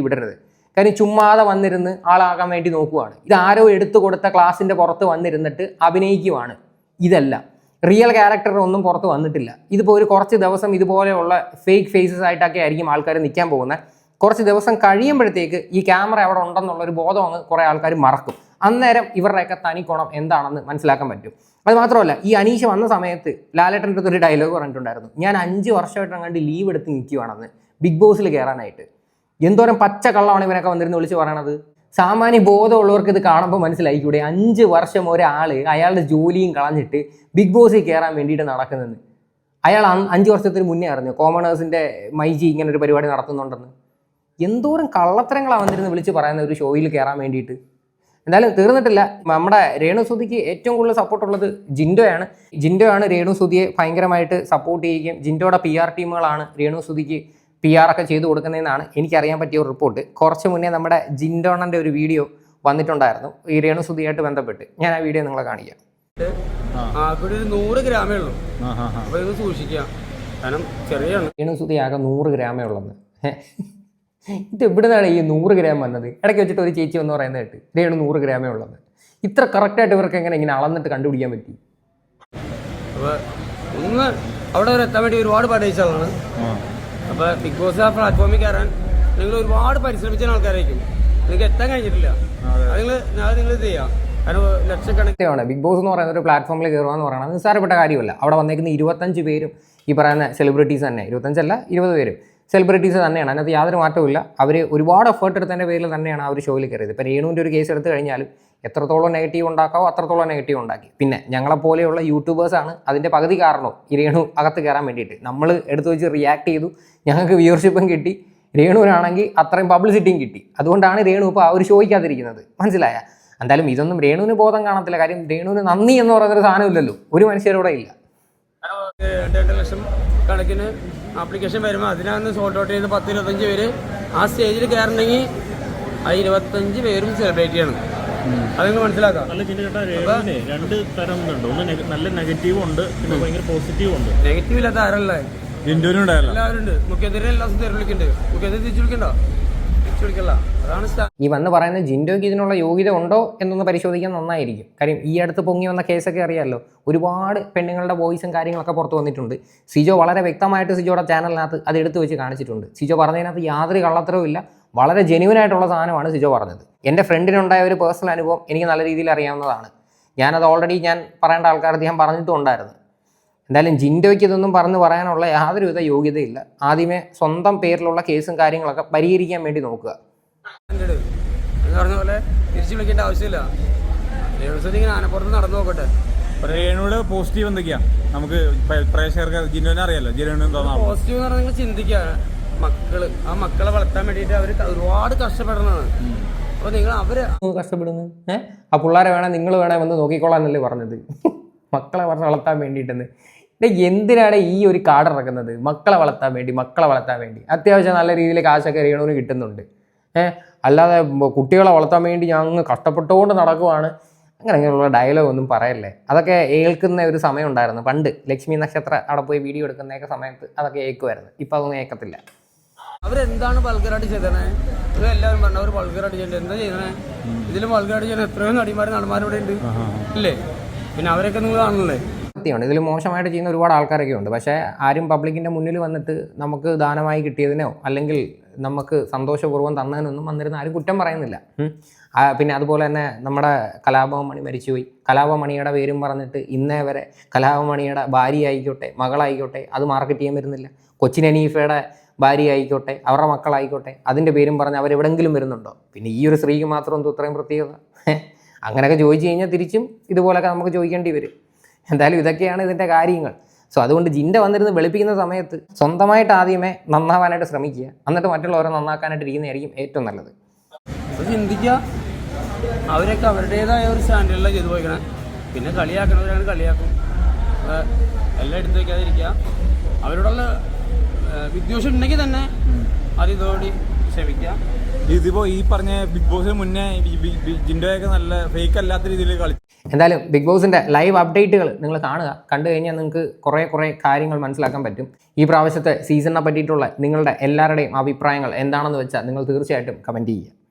വിടരുത്. കാര്യം ചുമ്മാതെ വന്നിരുന്ന് ആളാകാൻ വേണ്ടി നോക്കുവാണ്. ഇത് ആരോ എടുത്തു കൊടുത്ത ക്ലാസ്സിന്റെ പുറത്ത് വന്നിരുന്നിട്ട് അഭിനയിക്കുവാണ്. ഇതല്ല. റിയൽ ക്യാരക്ടർ ഒന്നും പുറത്ത് വന്നിട്ടില്ല. ഇതിപ്പോൾ ഒരു കുറച്ച് ദിവസം ഇതുപോലെയുള്ള ഫേക്ക് ഫേസസ് ആയിട്ടൊക്കെ ആയിരിക്കും ആൾക്കാർ നിൽക്കാൻ പോകുന്നത്. കുറച്ച് ദിവസം കഴിയുമ്പോഴത്തേക്ക് ഈ ക്യാമറ അവിടെ ഉണ്ടെന്നുള്ളൊരു ബോധം അങ്ങ് കുറേ ആൾക്കാർ മറക്കും. അന്നേരം ഇവരുടെയൊക്കെ തനിക്കുണം എന്താണെന്ന് മനസ്സിലാക്കാൻ പറ്റും. അത് മാത്രമല്ല ഈ അനീഷ് വന്ന സമയത്ത് ലാലേട്ടന്റെ അടുത്ത് ഒരു ഡയലോഗ് പറഞ്ഞിട്ടുണ്ടായിരുന്നു. ഞാൻ അഞ്ച് വർഷമായിട്ട് അങ്ങാണ്ട് ലീവ് എടുത്ത് നിൽക്കുവാണെന്ന്. ബിഗ് ബോസിൽ കയറാനായിട്ട്. എന്തോരം പച്ച കള്ളമാണ് ഇവനൊക്കെ വന്നിരുന്ന് വിളിച്ച് പറയണത്? സാമാന്യ ബോധമുള്ളവർക്ക് ഇത് കാണുമ്പോൾ മനസ്സിലായിക്കൂടെ? അഞ്ച് വർഷം ഒരാൾ അയാളുടെ ജോലിയും കളഞ്ഞിട്ട് ബിഗ് ബോസിൽ കയറാൻ വേണ്ടിയിട്ട് നടക്കുന്നെന്ന്. അയാൾ അഞ്ച് വർഷത്തിന് മുന്നേ അറിഞ്ഞു? കോമണേഴ്സിന്റെ മൈജി ഇങ്ങനെ ഒരു പരിപാടി നടത്തുന്നുണ്ടെന്ന്. എന്തോരം കള്ളത്തരങ്ങളാണ് വന്നിരുന്ന് വിളിച്ച് പറയുന്ന ഒരു ഷോയിൽ കയറാൻ വേണ്ടിയിട്ട്. എന്തായാലും തീർന്നിട്ടില്ല. നമ്മുടെ രേണുസുതിക്ക് ഏറ്റവും കൂടുതൽ സപ്പോർട്ടുള്ളത് ജിൻഡോയാണ്. ജിൻഡോയാണ് രേണുസുതിയെ ഭയങ്കരമായിട്ട് സപ്പോർട്ട് ചെയ്യുകയും ജിൻഡോയുടെ പി ആർ ടീമുകളാണ് രേണുസുതിക്ക് പി ആർ ഒക്കെ ചെയ്തു കൊടുക്കുന്നതെന്നാണ് എനിക്കറിയാൻ പറ്റിയ ഒരു റിപ്പോർട്ട് കുറച്ച് മുന്നേ നമ്മുടെ ജിൻഡോണന്റെ ഒരു വീഡിയോ വന്നിട്ടുണ്ടായിരുന്നു. ഈ രേണുസുതിയായിട്ട് ബന്ധപ്പെട്ട്. ഞാൻ ആ വീഡിയോ നിങ്ങളെ കാണിക്കാം. ആ. കൂടി ഒരു നൂറ് ഗ്രാമേ ഉള്ളൂ. അപ്പൊ ഇത് സൂക്ഷിക്കാം കാരണം ആകെ നൂറ് ഗ്രാമേ ഉള്ളെന്ന്. ഇത് എവിടുന്നാണ് ഈ നൂറ് ഗ്രാം വന്നത്? ഇടയ്ക്ക് വെച്ചിട്ട് ഒരു ചേച്ചി എന്ന് പറയുന്നത് കേട്ട്. രേണു നൂറ് ഗ്രാമേ ഉള്ളത് ഇത്ര കറക്റ്റായിട്ട് ഇവർക്ക് എങ്ങനെ ഇങ്ങനെ അളന്നിട്ട് കണ്ടുപിടിക്കാൻ പറ്റി? അപ്പൊ ഒന്ന് അവിടെ വരെ എത്താൻ വേണ്ടി ഒരുപാട് പഠിച്ച ആളാണ് അപ്പൊ ബിഗ് ബോസ് ആ പ്ലാറ്റ്ഫോമിൽ കയറാൻ നിങ്ങൾ ഒരുപാട് പരിശ്രമിച്ച ആൾക്കാരായിരിക്കും. നിങ്ങൾക്ക് എത്താൻ കഴിഞ്ഞിട്ടില്ല. അത്. നിങ്ങൾ ഞാൻ നിങ്ങൾ ഇത് ചെയ്യാം? ാണ് ബിഗ് ബോസ് എന്ന് പറയുന്ന ഒരു പ്ലാറ്റ്ഫോമിൽ കയറുക എന്ന് പറയുന്നത് നിസ്സാരപ്പെട്ട കാര്യമല്ല. അവിടെ വന്നേക്കുന്ന ഇരുപത്തഞ്ച് പേരും ഈ പറയുന്ന സെലിബ്രിറ്റീസ് തന്നെ. ഇരുപത്തഞ്ചല്ല ഇരുപത് പേരും. സെലിബ്രിറ്റീസ് തന്നെയാണ്. അതിനകത്ത് യാതൊരു മാറ്റവുമില്ല അവർ ഒരുപാട് എഫേർട്ട് എടുത്തതിന്റെ പേരിൽ തന്നെയാണ് ആ ഒരു ഷോയിൽ കയറിയത്. ഇപ്പോൾ രേണുവിന്റെ ഒരു കേസ് എടുത്തു കഴിഞ്ഞാലും എത്രത്തോളം നെഗറ്റീവ് ഉണ്ടാക്കാവോ അത്രത്തോളം നെഗറ്റീവ് ഉണ്ടാക്കി. പിന്നെ ഞങ്ങളെപ്പോലെയുള്ള യൂട്യൂബേഴ്സാണ് അതിന്റെ പകുതി കാരണം ഈ രേണു അകത്ത് കയറാൻ വേണ്ടിയിട്ട്. നമ്മൾ എടുത്തു വെച്ച് റിയാക്ട് ചെയ്തു. ഞങ്ങൾക്ക് വ്യൂവർഷിപ്പും കിട്ടി. രേണുവിനാണെങ്കിൽ അത്രയും പബ്ലിസിറ്റിയും കിട്ടി. അതുകൊണ്ടാണ് രേണു ഇപ്പോൾ ആ ഒരു ഷോയ്ക്കാതിരിക്കുന്നത് മനസ്സിലായ? എന്തായാലും ഇതൊന്നും രേണുവിന് ബോധം കാണത്തില്ല. കാര്യം രേണുവിന് നന്ദി എന്ന് പറയുന്നൊരു സാധനമില്ലല്ലോ. ഒരു മനുഷ്യരോടെ ഇല്ല. രണ്ട് ലക്ഷം കണക്കിന് ആപ്ലിക്കേഷൻ വരുമ്പോൾ അതിനകത്ത് സോൾട്ട് ഔട്ട് ചെയ്ത് പത്ത് ഇരുപത്തഞ്ച് പേര് ആ സ്റ്റേജിൽ കയറണമെങ്കിൽ ആ ഇരുപത്തഞ്ച് പേരും സെലിബ്രേറ്റ് ചെയ്യണം. അതൊന്ന് മനസ്സിലാക്കാം? അല്ല ചിന്ത ചേട്ടാ രേണുവിനെ രണ്ട് തരം ഉണ്ട് ഒന്ന് നല്ല നെഗറ്റീവ് ഉണ്ട് പിന്നെ ഭയങ്കര പോസിറ്റീവ് ഉണ്ട്. നെഗറ്റീവ് ഇല്ലാത്ത ആരല്ലേ? എല്ലാവരും ഉണ്ട് മുഖ്യമന്ത്രി എല്ലാ ദിവസവും തിരഞ്ഞെടുക്കുന്നുണ്ട്. മുഖ്യമന്ത്രി തിരിച്ചു വിളിക്കണ്ടോ? ഈ വന്ന് പറയുന്ന ജിൻഡോയ്ക്ക് ഇതിനുള്ള യോഗ്യത ഉണ്ടോ എന്നൊന്ന് പരിശോധിക്കാൻ നന്നായിരിക്കും. കാര്യം ഈ അടുത്ത് പൊങ്ങി വന്ന കേസൊക്കെ അറിയാമല്ലോ ഒരുപാട് പെണ്ണുങ്ങളുടെ വോയിസും കാര്യങ്ങളൊക്കെ പുറത്ത് വന്നിട്ടുണ്ട്. സിജോ വളരെ വ്യക്തമായിട്ട് സിജോയുടെ ചാനലിനകത്ത് അത് എടുത്തു വെച്ച് കാണിച്ചിട്ടുണ്ട്. സിജോ പറഞ്ഞതിനകത്ത് യാതൊരു കള്ളത്തരവും ഇല്ല. വളരെ ജെന്യൂൻ ആയിട്ടുള്ള സാധനമാണ് സിജോ പറഞ്ഞത്. എന്റെ ഫ്രണ്ടിനുണ്ടായ ഒരു പേഴ്സണൽ അനുഭവം എനിക്ക് നല്ല രീതിയിൽ അറിയാവുന്നതാണ്. ഞാനത് ഓൾറെഡി ഞാൻ പറയേണ്ട ആൾക്കാർ ഞാൻ പറഞ്ഞിട്ടും ഉണ്ടായിരുന്നു. എന്തായാലും ജിൻഡോയ്ക്ക് ഇതൊന്നും പറഞ്ഞു പറയാനുള്ള യാതൊരുവിധ യോഗ്യതയില്ല. ആദ്യമേ സ്വന്തം പേരിലുള്ള കേസും കാര്യങ്ങളൊക്കെ പരിഹരിക്കാൻ വേണ്ടി നോക്കുക. സ്റ്റാൻഡേർഡ് എന്ന് പറഞ്ഞ പോലെ തിരിച്ചു വിളിക്കേണ്ട ആവശ്യമില്ല. ഇങ്ങനെ ആനപ്പുറത്ത് നടന്നു നോക്കട്ടെ. രേണുവിടെ പോസിറ്റീവ് എന്തൊക്കെയാ? നമുക്ക് പ്രേക്ഷകർക്ക് ജിനുവിനെ അറിയാലോ. തോന്നാം പോസിറ്റീവ് എന്ന് പറഞ്ഞാൽ നിങ്ങൾ ചിന്തിക്കുക. മക്കൾ ആ മക്കളെ വളർത്താൻ വേണ്ടിയിട്ട് അവർ ഒരുപാട് കഷ്ടപ്പെടണതാണ് അപ്പൊ നിങ്ങൾ അവർ കഷ്ടപ്പെടുന്നു? ഏഹ് ആ പിള്ളേരെ വേണേ നിങ്ങൾ വേണേ വന്ന് നോക്കിക്കോളാം എന്നല്ലേ പറഞ്ഞത്. മക്കളെ പറഞ്ഞ് വളർത്താൻ വേണ്ടിയിട്ടെന്ന്. എന്തിനാണ് ഈ ഒരു കാർഡ് ഇറക്കുന്നത്? മക്കളെ വളർത്താൻ വേണ്ടി മക്കളെ വളർത്താൻ വേണ്ടി. അത്യാവശ്യം നല്ല രീതിയിൽ കാശൊക്കെ രേണുവിന് കിട്ടുന്നുണ്ട്. ഏഹ് അല്ലാതെ കുട്ടികളെ വളർത്താൻ വേണ്ടി ഞാൻ അങ്ങ് കഷ്ടപ്പെട്ടുകൊണ്ട് നടക്കുവാണ്. അങ്ങനെ അങ്ങനെയുള്ള ഡയലോഗ് ഒന്നും പറയല്ലേ? അതൊക്കെ ഏൽക്കുന്ന ഒരു സമയം ഉണ്ടായിരുന്നു. പണ്ട് ലക്ഷ്മി നക്ഷത്ര അവിടെ പോയി വീഡിയോ എടുക്കുന്നതൊക്കെ സമയത്ത് അതൊക്കെ ഏൽക്കുമായിരുന്നു ഇപ്പം അതൊന്നും ഏൽക്കത്തില്ല. അവരെന്താണ് ബൾഗറായിട്ട് ചെയ്തത് ഇത് എല്ലാവരും പറഞ്ഞു അവർ ബൾഗറായിട്ട് ചെയ്യേണ്ടത് എന്താ ചെയ്തത് ഇതിലും ബൾഗറായിട്ട് ചെയ്യുന്ന എത്രയോ നടിമാരും നടന്മാരും ഇവിടെ ഉണ്ട് ഇല്ലേ? പിന്നെ അവരൊക്കെ നിങ്ങൾ കാണുന്നില്ലേ? സത്യമാണ് ഇതിൽ മോശമായിട്ട് ചെയ്യുന്ന ഒരുപാട് ആൾക്കാരൊക്കെ ഉണ്ട്. പക്ഷേ ആരും പബ്ലിക്കിന്റെ മുന്നിൽ വന്നിട്ട് നമുക്ക് ദാനമായി കിട്ടിയതിനോ അല്ലെങ്കിൽ നമുക്ക് സന്തോഷപൂർവം തന്നതിനൊന്നും വന്നിരുന്ന ആരും കുറ്റം പറയുന്നില്ല. പിന്നെ അതുപോലെ തന്നെ നമ്മുടെ കലാഭവമണി മരിച്ചുപോയി. കലാപമണിയുടെ പേരും പറഞ്ഞിട്ട് ഇന്നേ വരെ കലാപമണിയുടെ ഭാര്യ ആയിക്കോട്ടെ മകളായിക്കോട്ടെ അത് മാർക്കറ്റ് ചെയ്യാൻ വരുന്നില്ല കൊച്ചിൻ അനീഫയുടെ ഭാര്യ ആയിക്കോട്ടെ അവരുടെ മക്കളായിക്കോട്ടെ അതിന്റെ പേരും പറഞ്ഞ് അവരെവിടെങ്കിലും വരുന്നുണ്ടോ? പിന്നെ ഈ ഒരു സ്ത്രീക്ക് മാത്രം എന്തോ ഇത്രയും പ്രത്യേകത? അങ്ങനെയൊക്കെ ചോദിച്ചു കഴിഞ്ഞാൽ തിരിച്ചും ഇതുപോലൊക്കെ നമുക്ക് ചോദിക്കേണ്ടി വരും. എന്തായാലും ഇതൊക്കെയാണ് ഇതിന്റെ കാര്യങ്ങൾ. സോ അതുകൊണ്ട് ജിന്റെ വന്നിരുന്ന് വെളുപ്പിക്കുന്ന സമയത്ത് സ്വന്തമായിട്ട് ആദ്യമേ നന്നാവാനായിട്ട് ശ്രമിക്കുക. എന്നിട്ട് മറ്റുള്ളവരെ നന്നാക്കാനായിട്ട് ഇരിക്കുന്നതായിരിക്കും ഏറ്റവും നല്ലത്. അപ്പൊ ചിന്തിക്കുക. അവരൊക്കെ അവരുടേതായ ഒരു സ്റ്റാൻഡേർഡിലാണ് ചെയ്തു പോയിക്കണേ. പിന്നെ കളിയാക്കണവരാണ് കളിയാക്കും. എല്ലാം എടുത്തു വയ്ക്കാതിരിക്കുക അവരോടുള്ള വിദ്വേഷം ഉണ്ടെങ്കിൽ തന്നെ അത് ഇതോടി ക്ഷമിക്കുക. ഇതിപ്പോ ഈ പറഞ്ഞ ബിഗ് ബോസിന് മുന്നേ ജിൻഡോയൊക്കെ നല്ല ഫേക്ക് അല്ലാത്ത രീതിയിൽ കളി എന്തായാലും ബിഗ് ബോസിന്റെ ലൈവ് അപ്ഡേറ്റുകൾ നിങ്ങൾ കാണുക. കണ്ടു കഴിഞ്ഞാൽ നിങ്ങൾക്ക് കുറേ കുറേ കാര്യങ്ങൾ മനസ്സിലാക്കാൻ പറ്റും. ഈ പ്രാവശ്യത്തെ സീസണിനെ പറ്റിയിട്ടുള്ള നിങ്ങളുടെ എല്ലാവരുടെയും അഭിപ്രായങ്ങൾ എന്താണെന്ന് വെച്ചാൽ നിങ്ങൾ തീർച്ചയായിട്ടും കമന്റ് ചെയ്യുക.